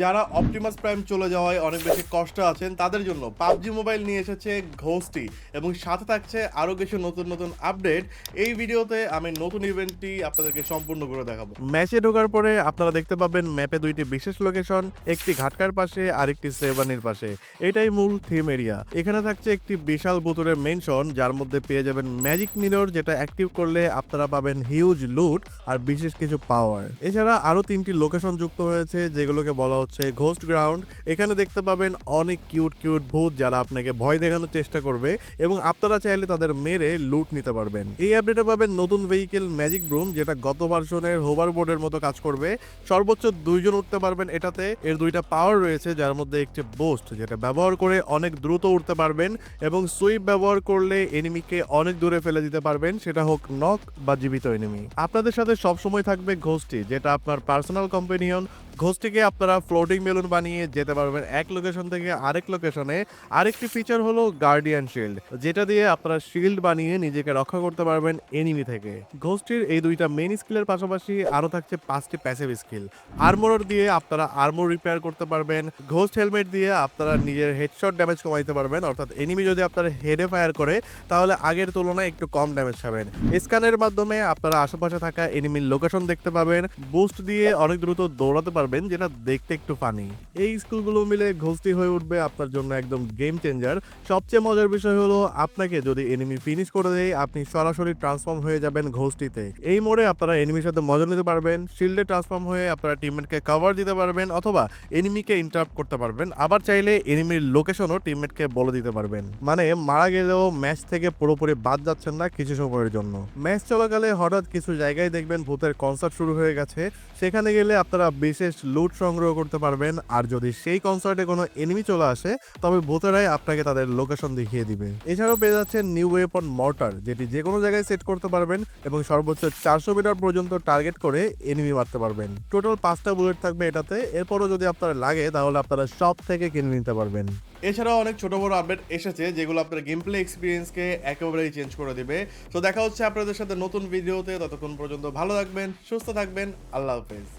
যারা Optimus prime চলে যাওয়ায় অনেক বেশি কষ্ট আছেন, তাদের জন্য পাবজি মোবাইল নিয়ে এসেছে ঘোষটি এবং সাথে থাকছে আরও কিছু নতুন নতুন আপডেট। এই ভিডিওতে আমি নতুন ইভেন্টটি আপনাদেরকে সম্পূর্ণ করে দেখাবো। ম্যাচে ঢোকার পরে আপনারা দেখতে পাবেন ম্যাপে দুইটি বিশেষ লোকেশন একটি ঘাটকার পাশে আর একটি সেবানির পাশে। এটাই মূল থিম এরিয়া এখানে থাকছে একটি বিশাল বোতলের মেনশন যার মধ্যে পেয়ে যাবেন ম্যাজিক মিরর যেটা অ্যাক্টিভ করলে আপনারা পাবেন হিউজ লুট আর বিশেষ কিছু পাওয়ার এছাড়া আরও তিনটি লোকেশন যুক্ত হয়েছে, যেগুলোকে বলা হচ্ছে ঘোস্ট গ্রাউন্ড। এখানে দেখতে পাবেন অনেক কিউট কিউট ভূত যারা আপনাকে ভয় দেখানোর চেষ্টা করবে এবং আপনারা চাইলে তাদের মেরে লুট নিতে পারবেন। এই আপডেটে পাবেন নতুন ভেহিকেল ম্যাজিক ব্রুম যেটা গত ভার্সনের হোভার বোর্ডের মতো কাজ করবে। সর্বোচ্চ দুইজন উঠতে পারবেন এটাতে। এর দুইটা পাওয়ার রয়েছে, যার মধ্যে একটি বোস্ট যেটা ব্যবহার করে অনেক দ্রুত উঠতে পারবেন এবং সুইপ ব্যবহার করলে এনিমিকে অনেক দূরে ফেলে দিতে পারবেন। সেটা হোক নক বা জীবিত এনিমি আপনাদের সাথে সবসময় থাকবে ঘোস্টি যেটা আপনার পার্সোনাল কম্পেনিয়ন ঘোস্টিকে আপনারা ফ্লোটিং বেলুন বানিয়ে যেতে পারবেন এক লোকেশন থেকে আরেক লোকেশনে আরেকটি ফিচার হলো গার্ডিয়ান শিল্ড যেটা দিয়ে আপনারা শিল্ড বানিয়ে নিজেকে রক্ষা করতে পারবেন এনিমি থেকে। ঘোস্টির এই দুইটা মেন স্কিলের পাশাপাশি আরও থাকছে পাঁচটি প্যাসিভ স্কিল আর্মোর দিয়ে আপনারা আর্মোর রিপেয়ার করতে পারবেন। ঘোস্ট হেলমেট দিয়ে আপনারা নিজের হেডশট ড্যামেজ কমাইতে পারবেন। অর্থাৎ এনিমি যদি আপনার হেডে ফায়ার করে, তাহলে আগের তুলনায় একটু কম ড্যামেজ পাবেন। স্ক্যানের মাধ্যমে আপনারা আশেপাশে থাকা এনিমির লোকেশন দেখতে পাবেন। বুস্ট দিয়ে অনেক দ্রুত দৌড়াতে পারবেন। যেটা দেখতে একটু ফানি এই স্কুলগুলো মিলে ঘোস্টি হয়ে উঠবে আপনার জন্য একদম গেম চেঞ্জার সবচেয়ে মজার বিষয় হলো, আপনাকে যদি এনিমি ফিনিশ করে দেয়, আপনি সরাসরি ট্রান্সফর্ম হয়ে যাবেন ঘোষটিতে। এই মোড়ে আপনারা এনিমির সাথে মজা নিতে পারবেন শিল্ডে ট্রান্সফর্ম হয়ে আপনারা টিমমেটকে কভার দিতে পারবেন, অথবা এনিমিকে ইন্টারাপ্ট করতে পারবেন। আবার চাইলে এনিমির লোকেশনও টিমমেটকে বলে দিতে পারবেন। মানে মারা গেলেও ম্যাচ থেকে পুরোপুরি বাদ যাচ্ছেন না কিছু সময়ের জন্য। ম্যাচ চলাকালে হঠাৎ কিছু জায়গায় দেখবেন ভূতের কনসার্ট শুরু হয়ে গেছে। সেখানে গেলে আপনারা বিশেষ লুট সংগ্রহ করতে পারবেন। আর যদি সেই কনসার্টে কোনো এনিমি চলে আসে, তবে ভূতেরাই আপনাকে তাদের লোকেশন দেখিয়ে দিবে। এছাড়াও পেয়ে যাচ্ছেন নিউ ওয়েপন মর্টার যেটি যে কোনো জায়গায় সেট করতে পারবেন এবং সর্বোচ্চ চারশো মিটার পর্যন্ত টার্গেট করে এনিমি মারতে পারবেন। টোটাল পাঁচটা বুলেট থাকবে এটাতে। এরপরও যদি আপনার লাগে, তাহলে আপনারা সব থেকে কিনে নিতে পারবেন। এছাড়াও অনেক ছোট বড় আপডেট এসেছে, যেগুলো আপনার গেম প্লে এক্সপিরিয়েন্সকে একেবারেই চেঞ্জ করে দিবে। তো দেখা হচ্ছে আপনাদের সাথে নতুন ভিডিওতে ততক্ষণ পর্যন্ত ভালো থাকবেন, সুস্থ থাকবেন। আল্লাহ হাফেজ।